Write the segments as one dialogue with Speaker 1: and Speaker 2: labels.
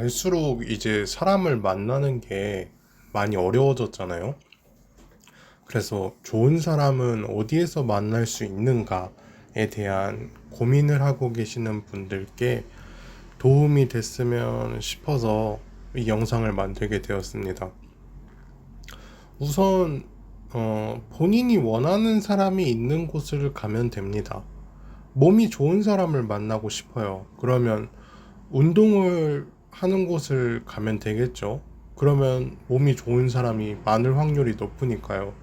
Speaker 1: 갈수록 이제 사람을 만나는 게 많이 어려워졌잖아요. 그래서 좋은 사람은 어디에서 만날 수 있는가에 대한 고민을 하고 계시는 분들께 도움이 됐으면 싶어서 이 영상을 만들게 되었습니다. 우선 어, 본인이 원하는 사람이 있는 곳을 가면 됩니다. 몸이 좋은 사람을 만나고 싶어요. 그러면 운동을 하는 곳을 가면 되겠죠. 그러면 몸이 좋은 사람이 많을 확률이 높으니까요.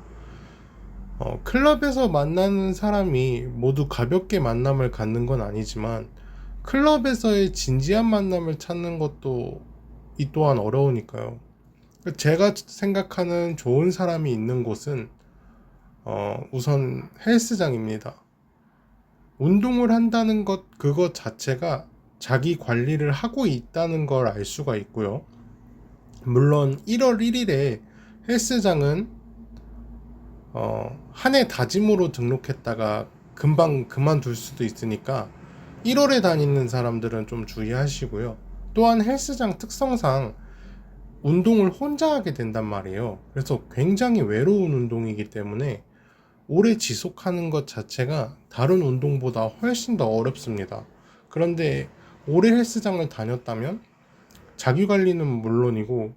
Speaker 1: 어, 클럽에서 만나는 사람이 모두 가볍게 만남을 갖는 건 아니지만 클럽에서의 진지한 만남을 찾는 것도 이 또한 어려우니까요. 제가 생각하는 좋은 사람이 있는 곳은 어, 우선 헬스장입니다. 운동을 한다는 것 그것 자체가 자기 관리를 하고 있다는 걸 알 수가 있고요. 물론 1월 1일에 헬스장은 어, 한 해 다짐으로 등록했다가 금방 그만둘 수도 있으니까 1월에 다니는 사람들은 좀 주의하시고요. 또한 헬스장 특성상 운동을 혼자 하게 된단 말이에요. 그래서 굉장히 외로운 운동이기 때문에 오래 지속하는 것 자체가 다른 운동보다 훨씬 더 어렵습니다. 그런데 오래 헬스장을 다녔다면 자기 관리는 물론이고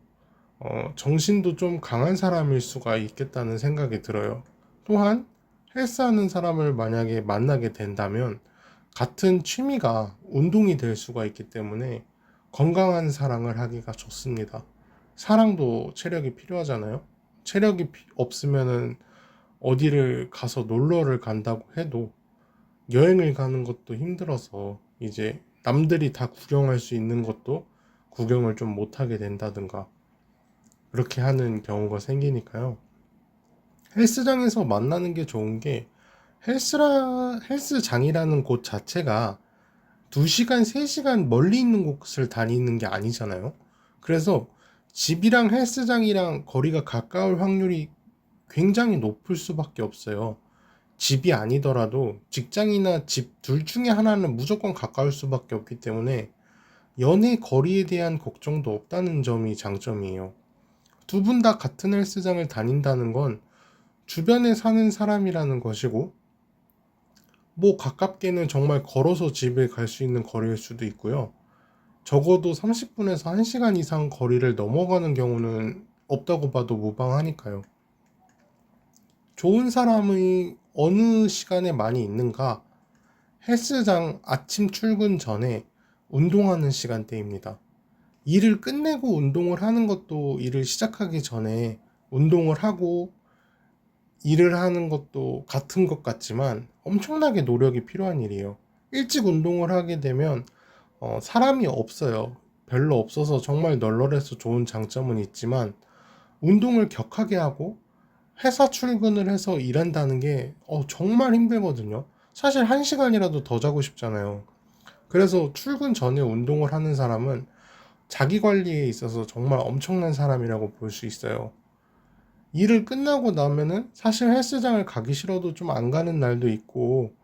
Speaker 1: 어, 정신도 좀 강한 사람일 수가 있겠다는 생각이 들어요. 또한 헬스하는 사람을 만약에 만나게 된다면 같은 취미가 운동이 될 수가 있기 때문에 건강한 사랑을 하기가 좋습니다. 사랑도 체력이 필요하잖아요. 체력이 피- 없으면은 어디를 가서 놀러를 간다고 해도 여행을 가는 것도 힘들어서 이제 남들이 다 구경할 수 있는 것도 구경을 좀 못하게 된다든가 그렇게 하는 경우가 생기니까요. 헬스장에서 만나는 게 좋은 게 헬스라, 헬스장이라는 곳 자체가 2시간, 3시간 멀리 있는 곳을 다니는 게 아니잖아요. 그래서 집이랑 헬스장이랑 거리가 가까울 확률이 굉장히 높을 수밖에 없어요. 집이 아니더라도 직장이나 집 둘 중에 하나는 무조건 가까울 수밖에 없기 때문에 연애 거리에 대한 걱정도 없다는 점이 장점이에요. 두 분 다 같은 헬스장을 다닌다는 건 주변에 사는 사람이라는 것이고, 뭐 가깝게는 정말 걸어서 집에 갈 수 있는 거리일 수도 있고요. 적어도 30분에서 1시간 이상 거리를 넘어가는 경우는 없다고 봐도 무방하니까요. 좋은 사람이 어느 시간에 많이 있는가? 헬스장 아침 출근 전에 운동하는 시간대입니다. 일을 끝내고 운동을 하는 것도 일을 시작하기 전에 운동을 하고 일을 하는 것도 같은 것 같지만 엄청나게 노력이 필요한 일이에요. 일찍 운동을 하게 되면 어, 사람이 없어요. 별로 없어서 정말 널널해서 좋은 장점은 있지만 운동을 격하게 하고 회사 출근을 해서 일한다는 게 어, 정말 힘들거든요. 사실 한 시간이라도 더 자고 싶잖아요. 그래서 출근 전에 운동을 하는 사람은 자기 관리에 있어서 정말 엄청난 사람이라고 볼 수 있어요. 일을 끝나고 나면은 사실 헬스장을 가기 싫어도 좀 안 가는 날도 있고,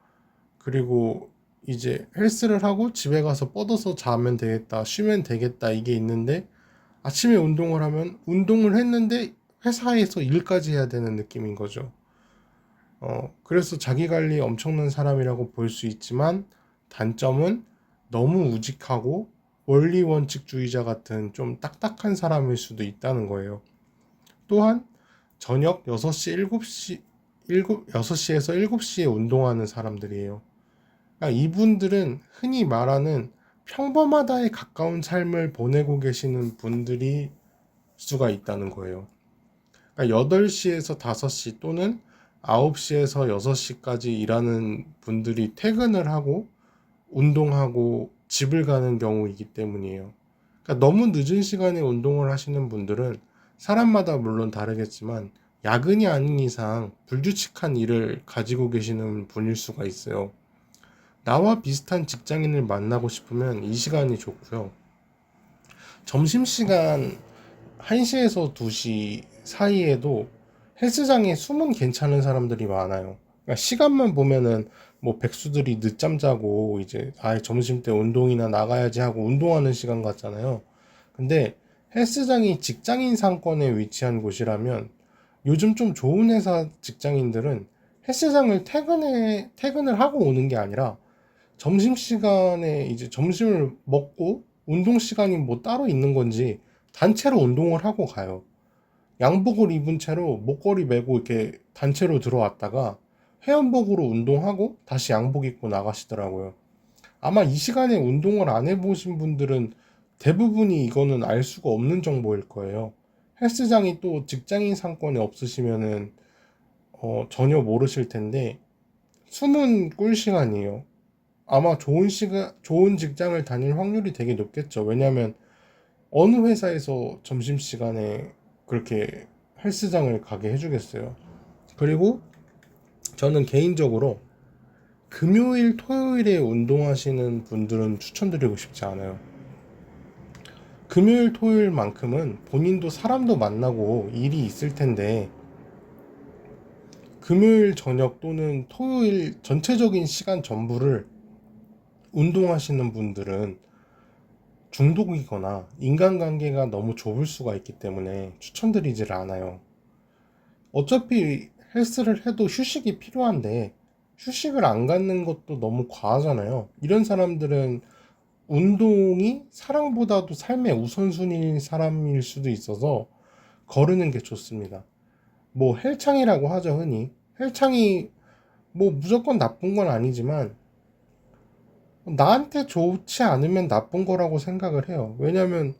Speaker 1: 그리고 이제 헬스를 하고 집에 가서 뻗어서 자면 되겠다, 쉬면 되겠다, 이게 있는데, 아침에 운동을 하면 운동을 했는데 회사에서 일까지 해야 되는 느낌인 거죠. 어, 그래서 자기 관리 엄청난 사람이라고 볼 수 있지만, 단점은 너무 우직하고 원리 원칙주의자 같은 좀 딱딱한 사람일 수도 있다는 거예요. 또한 저녁 6시, 7시, 7, 6시에서 7시에 운동하는 사람들이에요. 그러니까 이분들은 흔히 말하는 평범하다에 가까운 삶을 보내고 계시는 분들이 수가 있다는 거예요. 그러니까 8시에서 5시 또는 9시에서 6시까지 일하는 분들이 퇴근을 하고 운동하고 집을 가는 경우이기 때문이에요. 그러니까 너무 늦은 시간에 운동을 하시는 분들은 사람마다 물론 다르겠지만 야근이 아닌 이상 불규칙한 일을 가지고 계시는 분일 수가 있어요. 나와 비슷한 직장인을 만나고 싶으면 이 시간이 좋고요. 점심시간 1시에서 2시 사이에도 헬스장에 숨은 괜찮은 사람들이 많아요. 그러니까 시간만 보면은 뭐 백수들이 늦잠 자고 이제 아 점심 때 운동이나 나가야지 하고 운동하는 시간 같잖아요. 근데 헬스장이 직장인 상권에 위치한 곳이라면 요즘 좀 좋은 회사 직장인들은 헬스장을 퇴근에 퇴근을 하고 오는 게 아니라 점심 시간에 이제 점심을 먹고 운동 시간이 뭐 따로 있는 건지 단체로 운동을 하고 가요. 양복을 입은 채로 목걸이 메고 이렇게 단체로 들어왔다가 회원복으로 운동하고 다시 양복 입고 나가시더라고요. 아마 이 시간에 운동을 안 해보신 분들은 대부분이 이거는 알 수가 없는 정보일 거예요. 헬스장이 또 직장인 상권에 없으시면은 어, 전혀 모르실 텐데 숨은 꿀 시간이에요. 아마 좋은 시간, 좋은 직장을 다닐 확률이 되게 높겠죠. 왜냐하면 어느 회사에서 점심 시간에 그렇게 헬스장을 가게 해주겠어요. 그리고 저는 개인적으로 금요일, 토요일에 운동하시는 분들은 추천드리고 싶지 않아요. 금요일, 토요일만큼은 본인도 사람도 만나고 일이 있을 텐데, 금요일 저녁 또는 토요일 전체적인 시간 전부를 운동하시는 분들은 중독이거나 인간관계가 너무 좁을 수가 있기 때문에 추천드리지를 않아요. 어차피 헬스를 해도 휴식이 필요한데 휴식을 안 갖는 것도 너무 과하잖아요. 이런 사람들은 운동이 사랑보다도 삶의 우선순위인 사람일 수도 있어서 거르는 게 좋습니다. 뭐 헬창이라고 하죠, 흔히. 헬창이 뭐 무조건 나쁜 건 아니지만 나한테 좋지 않으면 나쁜 거라고 생각을 해요. 왜냐면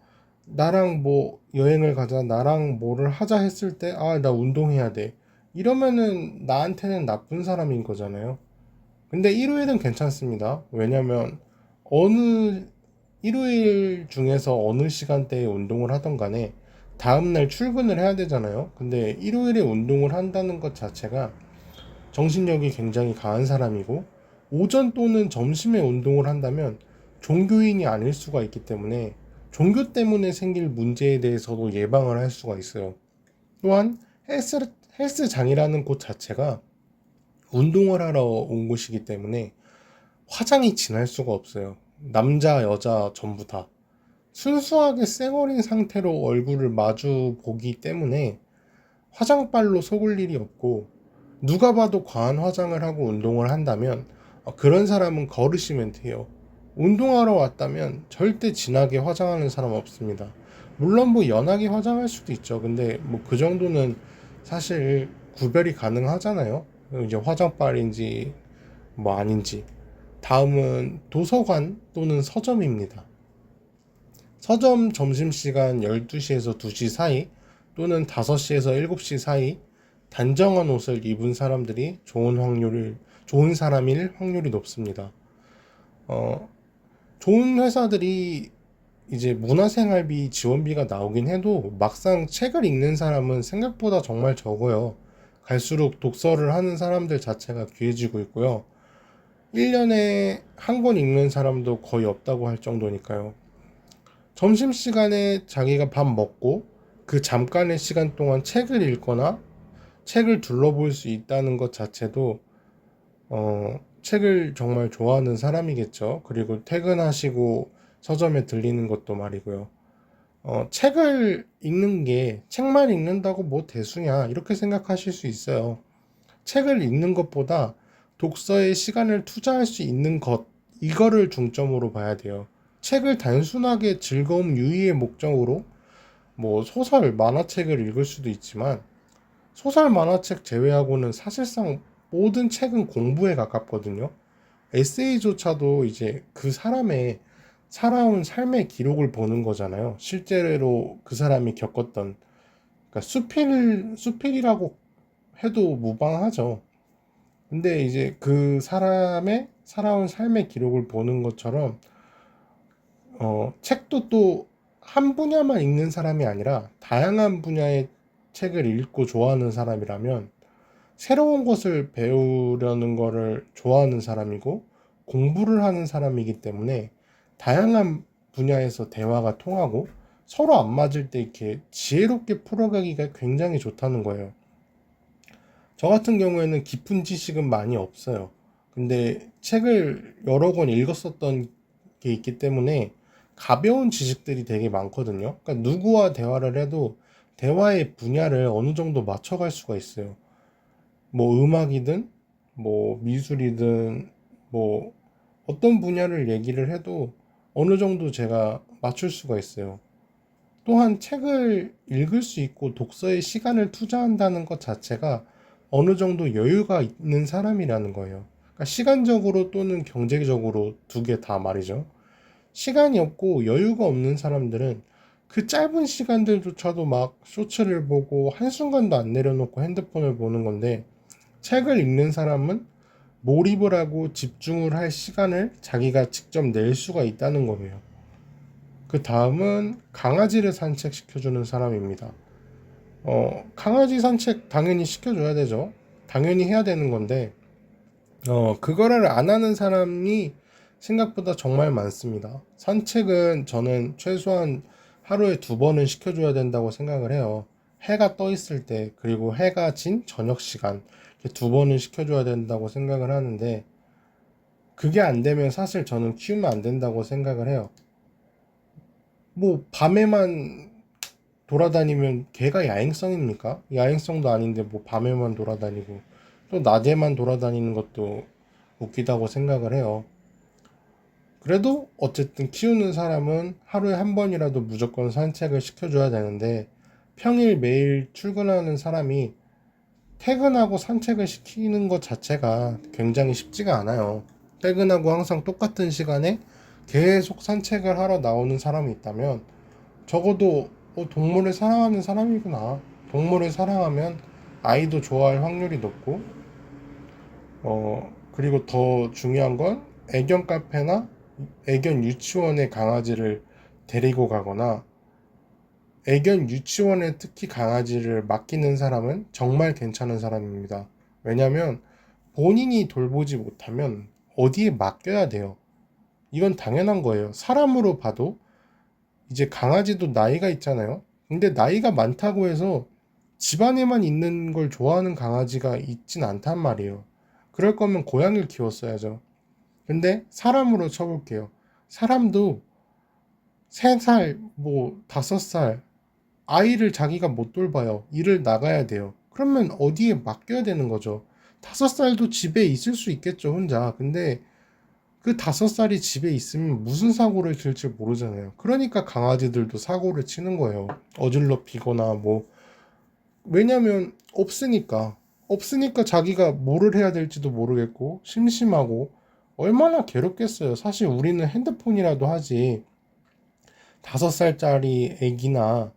Speaker 1: 나랑 뭐 여행을 가자, 나랑 뭐를 하자 했을 때, 아, 나 운동해야 돼. 이러면은 나한테는 나쁜 사람인 거잖아요. 근데 일요일은 괜찮습니다. 왜냐면 어느 일요일 중에서 어느 시간대에 운동을 하던 간에 다음날 출근을 해야 되잖아요. 근데 일요일에 운동을 한다는 것 자체가 정신력이 굉장히 강한 사람이고 오전 또는 점심에 운동을 한다면 종교인이 아닐 수가 있기 때문에 종교 때문에 생길 문제에 대해서도 예방을 할 수가 있어요. 또한 헬스, 헬스장이라는 곳 자체가 운동을 하러 온 곳이기 때문에 화장이 진할 수가 없어요. 남자, 여자 전부 다. 순수하게 쌩얼인 상태로 얼굴을 마주 보기 때문에 화장빨로 속을 일이 없고 누가 봐도 과한 화장을 하고 운동을 한다면 어, 그런 사람은 거르시면 돼요. 운동하러 왔다면 절대 진하게 화장하는 사람 없습니다. 물론 뭐 연하게 화장할 수도 있죠. 근데 뭐 그 정도는 사실 구별이 가능하잖아요. 이제 화장빨인지 뭐 아닌지. 다음은 도서관 또는 서점입니다. 서점 점심시간 12시에서 2시 사이 또는 5시에서 7시 사이 단정한 옷을 입은 사람들이 좋은 확률을 좋은 사람일 확률이 높습니다. 어, 좋은 회사들이 이제 문화생활비 지원비가 나오긴 해도 막상 책을 읽는 사람은 생각보다 정말 적어요. 갈수록 독서를 하는 사람들 자체가 귀해지고 있고요. 1년에 한 권 읽는 사람도 거의 없다고 할 정도니까요. 점심시간에 자기가 밥 먹고 그 잠깐의 시간 동안 책을 읽거나 책을 둘러볼 수 있다는 것 자체도 어, 책을 정말 좋아하는 사람이겠죠. 그리고 퇴근하시고 서점에 들리는 것도 말이고요. 어, 책을 읽는 게 책만 읽는다고 뭐 대수냐 이렇게 생각하실 수 있어요. 책을 읽는 것보다 독서에 시간을 투자할 수 있는 것 이거를 중점으로 봐야 돼요. 책을 단순하게 즐거움 유의의 목적으로 뭐 소설, 만화책을 읽을 수도 있지만 소설, 만화책 제외하고는 사실상 모든 책은 공부에 가깝거든요. 에세이조차도 이제 그 사람의 살아온 삶의 기록을 보는 거잖아요. 실제로 그 사람이 겪었던 그러니까 수필 수필이라고 해도 무방하죠. 근데 이제 그 사람의 살아온 삶의 기록을 보는 것처럼 어, 책도 또 한 분야만 읽는 사람이 아니라 다양한 분야의 책을 읽고 좋아하는 사람이라면 새로운 것을 배우려는 것을 좋아하는 사람이고 공부를 하는 사람이기 때문에 다양한 분야에서 대화가 통하고 서로 안 맞을 때 이렇게 지혜롭게 풀어가기가 굉장히 좋다는 거예요. 저 같은 경우에는 깊은 지식은 많이 없어요. 근데 책을 여러 권 읽었었던 게 있기 때문에 가벼운 지식들이 되게 많거든요. 그러니까 누구와 대화를 해도 대화의 분야를 어느 정도 맞춰갈 수가 있어요. 뭐 음악이든 뭐 미술이든 뭐 어떤 분야를 얘기를 해도 어느 정도 제가 맞출 수가 있어요. 또한 책을 읽을 수 있고 독서에 시간을 투자한다는 것 자체가 어느 정도 여유가 있는 사람이라는 거예요. 그러니까 시간적으로 또는 경제적으로 두 개 다 말이죠. 시간이 없고 여유가 없는 사람들은 그 짧은 시간들조차도 막 쇼츠를 보고 한순간도 안 내려놓고 핸드폰을 보는 건데 책을 읽는 사람은 몰입을 하고 집중을 할 시간을 자기가 직접 낼 수가 있다는 거예요. 그 다음은 강아지를 산책시켜주는 사람입니다. 어, 강아지 산책 당연히 시켜줘야 되죠. 당연히 해야 되는 건데, 어, 그거를 안 하는 사람이 생각보다 정말 많습니다. 산책은 저는 최소한 하루에 두 번은 시켜줘야 된다고 생각을 해요. 해가 떠 있을 때, 그리고 해가 진 저녁 시간, 두 번은 시켜줘야 된다고 생각을 하는데, 그게 안 되면 사실 저는 키우면 안 된다고 생각을 해요. 뭐, 밤에만 돌아다니면 걔가 야행성입니까? 야행성도 아닌데 뭐 밤에만 돌아다니고, 또 낮에만 돌아다니는 것도 웃기다고 생각을 해요. 그래도 어쨌든 키우는 사람은 하루에 한 번이라도 무조건 산책을 시켜줘야 되는데 평일 매일 출근하는 사람이 퇴근하고 산책을 시키는 것 자체가 굉장히 쉽지가 않아요. 퇴근하고 항상 똑같은 시간에 계속 산책을 하러 나오는 사람이 있다면 적어도 어, 동물을 사랑하는 사람이구나. 동물을 사랑하면 아이도 좋아할 확률이 높고 어 그리고 더 중요한 건 애견 카페나 애견 유치원에 강아지를 데리고 가거나 애견 유치원에 특히 강아지를 맡기는 사람은 정말 괜찮은 사람입니다. 왜냐면 본인이 돌보지 못하면 어디에 맡겨야 돼요. 이건 당연한 거예요. 사람으로 봐도 이제 강아지도 나이가 있잖아요. 근데 나이가 많다고 해서 집안에만 있는 걸 좋아하는 강아지가 있진 않단 말이에요. 그럴 거면 고양이를 키웠어야죠. 근데 사람으로 쳐볼게요. 사람도 3살, 뭐 5살 아이를 자기가 못 돌봐요. 일을 나가야 돼요. 그러면 어디에 맡겨야 되는 거죠. 5살도 집에 있을 수 있겠죠, 혼자. 근데 그 5살이 집에 있으면 무슨 사고를 칠지 모르잖아요. 그러니까 강아지들도 사고를 치는 거예요. 어질러피거나 뭐. 왜냐면 없으니까. 없으니까 자기가 뭐를 해야 될지도 모르겠고 심심하고 얼마나 괴롭겠어요. 사실 우리는 핸드폰이라도 하지. 다섯 살짜리 애기나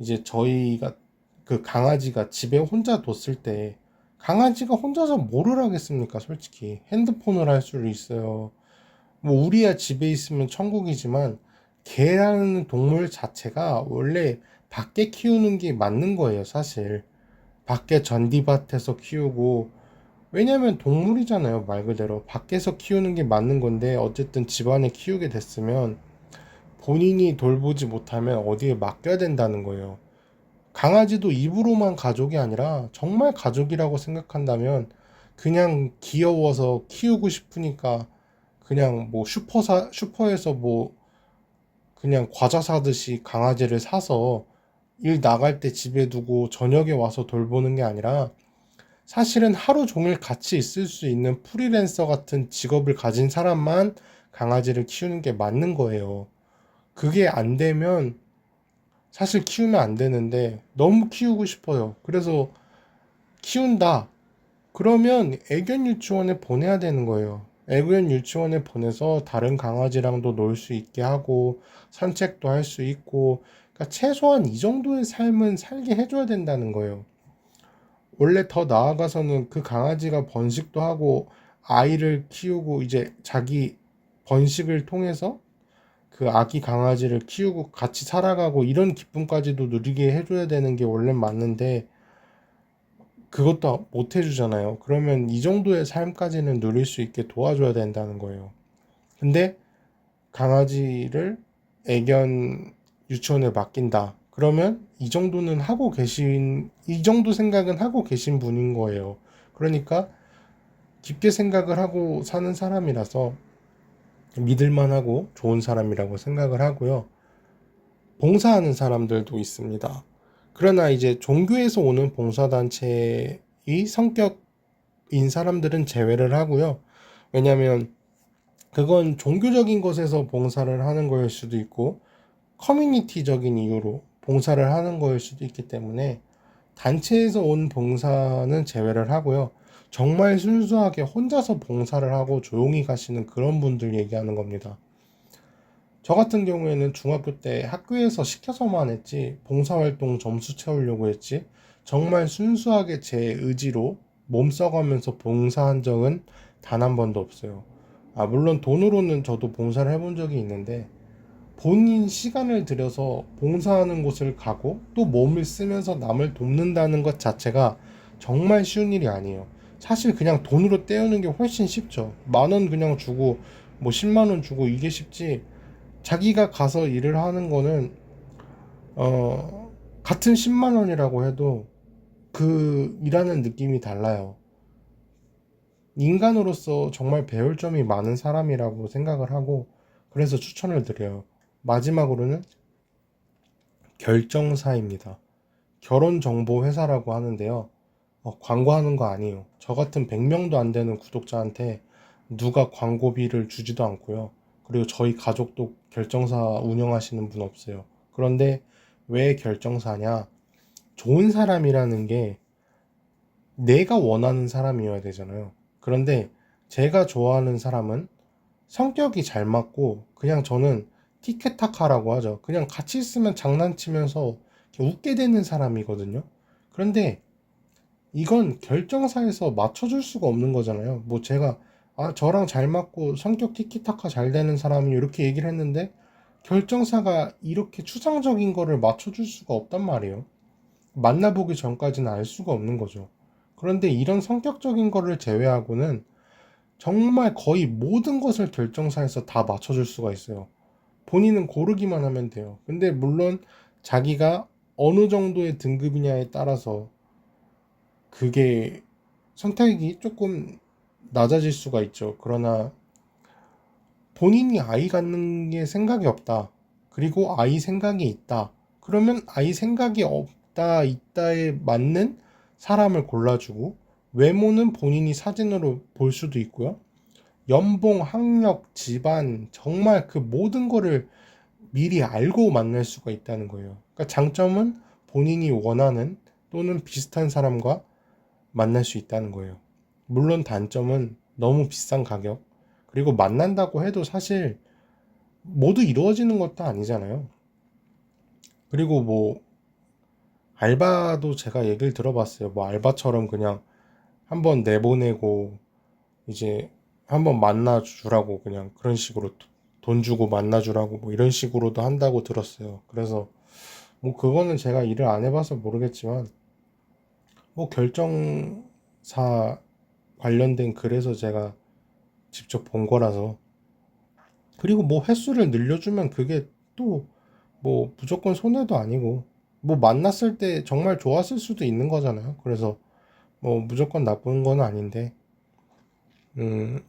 Speaker 1: 이제 저희가 그 강아지가 집에 혼자 뒀을 때 강아지가 혼자서 뭐를 하겠습니까? 솔직히 핸드폰을 할 수도 있어요. 뭐 우리야 집에 있으면 천국이지만 개라는 동물 자체가 원래 밖에 키우는 게 맞는 거예요, 사실. 밖에 전디밭에서 키우고 왜냐면 동물이잖아요, 말 그대로. 밖에서 키우는 게 맞는 건데 어쨌든 집안에 키우게 됐으면 본인이 돌보지 못하면 어디에 맡겨야 된다는 거예요. 강아지도 입으로만 가족이 아니라 정말 가족이라고 생각한다면 그냥 귀여워서 키우고 싶으니까 그냥 뭐 슈퍼사 슈퍼에서 뭐 그냥 과자 사듯이 강아지를 사서 일 나갈 때 집에 두고 저녁에 와서 돌보는 게 아니라 사실은 하루 종일 같이 있을 수 있는 프리랜서 같은 직업을 가진 사람만 강아지를 키우는 게 맞는 거예요. 그게 안 되면 사실 키우면 안 되는데 너무 키우고 싶어요. 그래서 키운다. 그러면 애견 유치원에 보내야 되는 거예요. 애견 유치원에 보내서 다른 강아지랑도 놀 수 있게 하고 산책도 할 수 있고 그러니까 최소한 이 정도의 삶은 살게 해줘야 된다는 거예요. 원래 더 나아가서는 그 강아지가 번식도 하고 아이를 키우고 이제 자기 번식을 통해서 그 아기 강아지를 키우고 같이 살아가고 이런 기쁨까지도 누리게 해줘야 되는 게 원래 맞는데 그것도 못 해주잖아요. 그러면 이 정도의 삶까지는 누릴 수 있게 도와줘야 된다는 거예요. 근데 강아지를 애견 유치원에 맡긴다. 그러면 이 정도는 하고 계신, 이 정도 생각은 하고 계신 분인 거예요. 그러니까 깊게 생각을 하고 사는 사람이라서 믿을만하고 좋은 사람이라고 생각을 하고요. 봉사하는 사람들도 있습니다. 그러나 이제 종교에서 오는 봉사단체의 성격인 사람들은 제외를 하고요. 왜냐하면 그건 종교적인 것에서 봉사를 하는 거일 수도 있고 커뮤니티적인 이유로 봉사를 하는 거일 수도 있기 때문에 단체에서 온 봉사는 제외를 하고요. 정말 순수하게 혼자서 봉사를 하고 조용히 가시는 그런 분들 얘기하는 겁니다. 저 같은 경우에는 중학교 때 학교에서 시켜서만 했지 봉사활동 점수 채우려고 했지 정말 순수하게 제 의지로 몸 써가면서 봉사한 적은 단 한 번도 없어요. 아, 물론 돈으로는 저도 봉사를 해본 적이 있는데 본인 시간을 들여서 봉사하는 곳을 가고 또 몸을 쓰면서 남을 돕는다는 것 자체가 정말 쉬운 일이 아니에요. 사실 그냥 돈으로 떼우는 게 훨씬 쉽죠. 만 원 그냥 주고 뭐 10만 원 주고 이게 쉽지. 자기가 가서 일을 하는 거는 어 같은 10만 원이라고 해도 그 일하는 느낌이 달라요. 인간으로서 정말 배울 점이 많은 사람이라고 생각을 하고 그래서 추천을 드려요. 마지막으로는 결정사입니다. 결혼 정보 회사라고 하는데요. 어, 광고하는 거 아니에요. 저 같은 100명도 안 되는 구독자한테 누가 광고비를 주지도 않고요. 그리고 저희 가족도 결정사 운영하시는 분 없어요. 그런데 왜 결정사냐? 좋은 사람이라는 게 내가 원하는 사람이어야 되잖아요. 그런데 제가 좋아하는 사람은 성격이 잘 맞고 그냥 저는 티켓타카라고 하죠. 그냥 같이 있으면 장난치면서 웃게 되는 사람이거든요. 그런데 이건 결정사에서 맞춰줄 수가 없는 거잖아요. 뭐 제가 아 저랑 잘 맞고 성격 티키타카 잘 되는 사람이 이렇게 얘기를 했는데 결정사가 이렇게 추상적인 거를 맞춰줄 수가 없단 말이에요. 만나보기 전까지는 알 수가 없는 거죠. 그런데 이런 성격적인 거를 제외하고는 정말 거의 모든 것을 결정사에서 다 맞춰줄 수가 있어요. 본인은 고르기만 하면 돼요. 근데 물론 자기가 어느 정도의 등급이냐에 따라서 그게 선택이 조금 낮아질 수가 있죠. 그러나 본인이 아이 갖는 게 생각이 없다. 그리고 아이 생각이 있다. 그러면 아이 생각이 없다, 있다에 맞는 사람을 골라주고 외모는 본인이 사진으로 볼 수도 있고요. 연봉, 학력, 집안, 정말 그 모든 거를 미리 알고 만날 수가 있다는 거예요. 그러니까 장점은 본인이 원하는 또는 비슷한 사람과 만날 수 있다는 거예요. 물론 단점은 너무 비싼 가격, 그리고 만난다고 해도 사실 모두 이루어지는 것도 아니잖아요. 그리고 뭐 알바도 제가 얘기를 들어봤어요. 뭐 알바처럼 그냥 한번 내보내고 이제 한번 만나주라고 그냥 그런 식으로 돈 주고 만나주라고 뭐 이런 식으로도 한다고 들었어요. 그래서 뭐 그거는 제가 일을 안 해봐서 모르겠지만 뭐 결정사 관련된 글에서 제가 직접 본 거라서 그리고 뭐 횟수를 늘려주면 그게 또 뭐 무조건 손해도 아니고 뭐 만났을 때 정말 좋았을 수도 있는 거잖아요. 그래서 뭐 무조건 나쁜 건 아닌데 음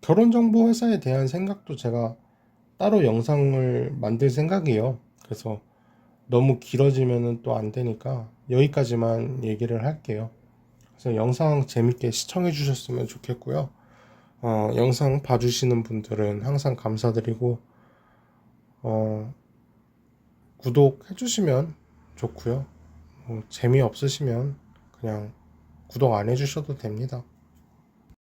Speaker 1: 결혼정보 회사에 대한 생각도 제가 따로 영상을 만들 생각이에요. 그래서 너무 길어지면은 또 안 되니까 여기까지만 얘기를 할게요. 그래서 영상 재밌게 시청해 주셨으면 좋겠고요. 어, 영상 봐주시는 분들은 항상 감사드리고, 어, 구독해 주시면 좋고요. 뭐 재미없으시면 그냥 구독 안 해주셔도 됩니다.